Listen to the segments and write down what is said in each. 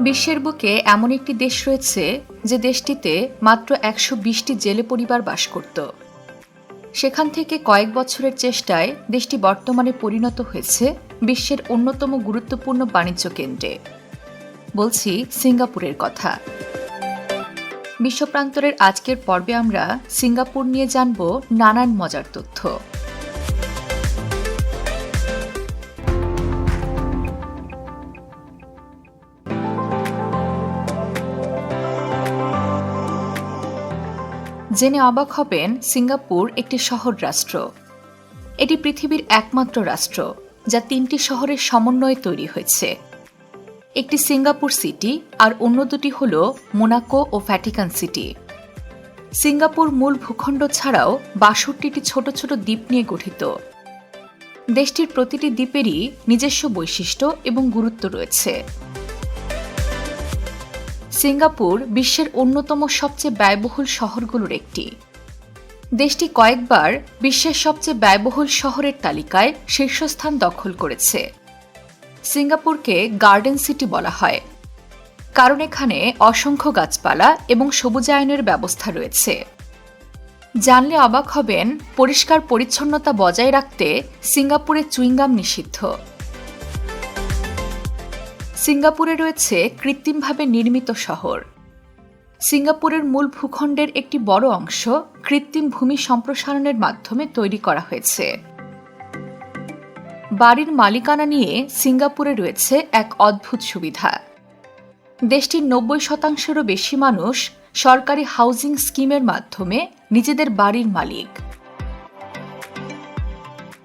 বিশ্বের বুকে এমন একটি দেশ রয়েছে যে দেশটিতে মাত্র একশো বিশটি জেলে পরিবার বাস করত। সেখান থেকে কয়েক বছরের চেষ্টায় দেশটি বর্তমানে পরিণত হয়েছে বিশ্বের অন্যতম গুরুত্বপূর্ণ বাণিজ্য কেন্দ্রে। বলছি সিঙ্গাপুরের কথা। বিশ্বপ্রান্তরের আজকের পর্বে আমরা সিঙ্গাপুর নিয়ে জানব নানান মজার তথ্য। জেনে অবাক হবেন সিঙ্গাপুর একটি শহর রাষ্ট্র। এটি পৃথিবীর একমাত্র রাষ্ট্র, যা তিনটি শহরের সমন্বয়ে তৈরি হয়েছে। একটি সিঙ্গাপুর সিটি আর অন্য দুটি হল মোনাকো ও ভ্যাটিকান সিটি। সিঙ্গাপুর মূল ভূখণ্ড ছাড়াও বাষট্টিটি ছোট ছোট দ্বীপ নিয়ে গঠিত। দেশটির প্রতিটি দ্বীপেরই নিজস্ব বৈশিষ্ট্য এবং গুরুত্ব রয়েছে। সিঙ্গাপুর বিশ্বের অন্যতম সবচেয়ে ব্যয়বহুল শহরগুলোর একটি। দেশটি কয়েকবার বিশ্বের সবচেয়ে ব্যয়বহুল শহরের তালিকায় শীর্ষস্থান দখল করেছে। সিঙ্গাপুরকে গার্ডেন সিটি বলা হয়, কারণ এখানে অসংখ্য গাছপালা এবং সবুজায়নের ব্যবস্থা রয়েছে। জানলে অবাক হবেন, পরিষ্কার পরিচ্ছন্নতা বজায় রাখতে সিঙ্গাপুরে চুইংগাম নিষিদ্ধ। সিঙ্গাপুরে রয়েছে কৃত্রিমভাবে নির্মিত শহর। সিঙ্গাপুরের মূল ভূখণ্ডের একটি বড় অংশ কৃত্রিম ভূমি সম্প্রসারণের মাধ্যমে তৈরি করা হয়েছে। বাড়ির মালিকানা নিয়ে সিঙ্গাপুরে রয়েছে এক অদ্ভুত সুবিধা। দেশটির নব্বই শতাংশেরও বেশি মানুষ সরকারি হাউজিং স্কিমের মাধ্যমে নিজেদের বাড়ির মালিক।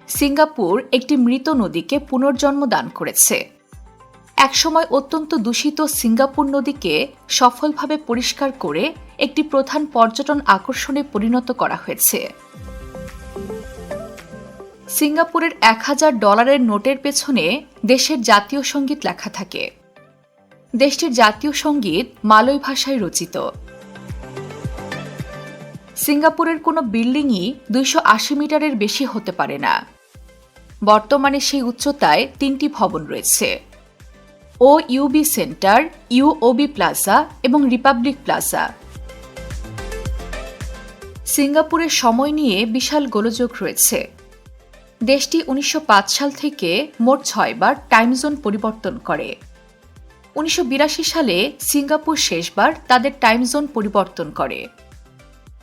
সিঙ্গাপুর একটি মৃত নদীকে পুনর্জন্ম দান করেছে। একসময় অত্যন্ত দূষিত সিঙ্গাপুর নদীকে সফলভাবে পরিষ্কার করে একটি প্রধান পর্যটন আকর্ষণে পরিণত করা হয়েছে। সিঙ্গাপুরের এক হাজার ডলারের নোটের পেছনে দেশের জাতীয় সংগীত লেখা থাকে। দেশটির জাতীয় সংগীত মালয় ভাষায় রচিত। সিঙ্গাপুরের কোনো বিল্ডিংই দুইশো আশি মিটারের বেশি হতে পারে না। বর্তমানে সেই উচ্চতায় তিনটি ভবন রয়েছে। O UB centre UOB plaza এবং রিপাবলিক প্লাজা সিঙ্গাপুরের সময় নিয়ে বিশাল গোলযোগ রয়েছে। দেশটি উনিশশো পাঁচ সাল থেকে মোট ছয়বার টাইম জোন পরিবর্তন করে। উনিশশো বিরাশি সালে সিঙ্গাপুর শেষবার তাদের টাইম জোন পরিবর্তন করে।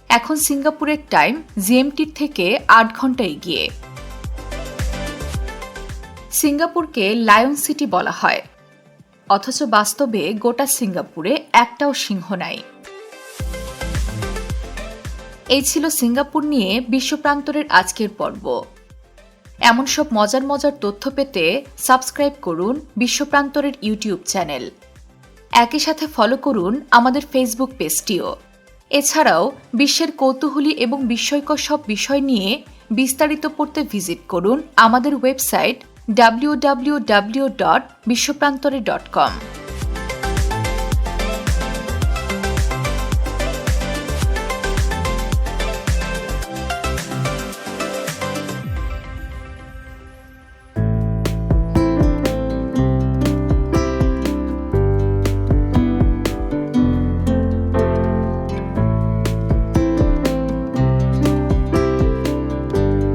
এখন সিঙ্গাপুরের টাইম জিএমটির থেকে আট ঘণ্টা এগিয়ে। সিঙ্গাপুরকে লায়ন সিটি বলা হয়। অথচ বাস্তবে গোটা সিঙ্গাপুরে একটাও সিংহ নাই। এই ছিল সিঙ্গাপুর নিয়ে বিশ্বপ্রান্তরের আজকের পর্ব। এমন সব মজার মজার তথ্য পেতে সাবস্ক্রাইব করুন বিশ্বপ্রান্তরের ইউটিউব চ্যানেল। একই সাথে ফলো করুন আমাদের ফেসবুক পেজটিও। এছাড়াও বিশ্বের কৌতূহলী এবং বিস্ময়কর সব বিষয় নিয়ে বিস্তারিত পড়তে ভিজিট করুন আমাদের website W W W dot বিশ্বপ্রান্তরে dot কম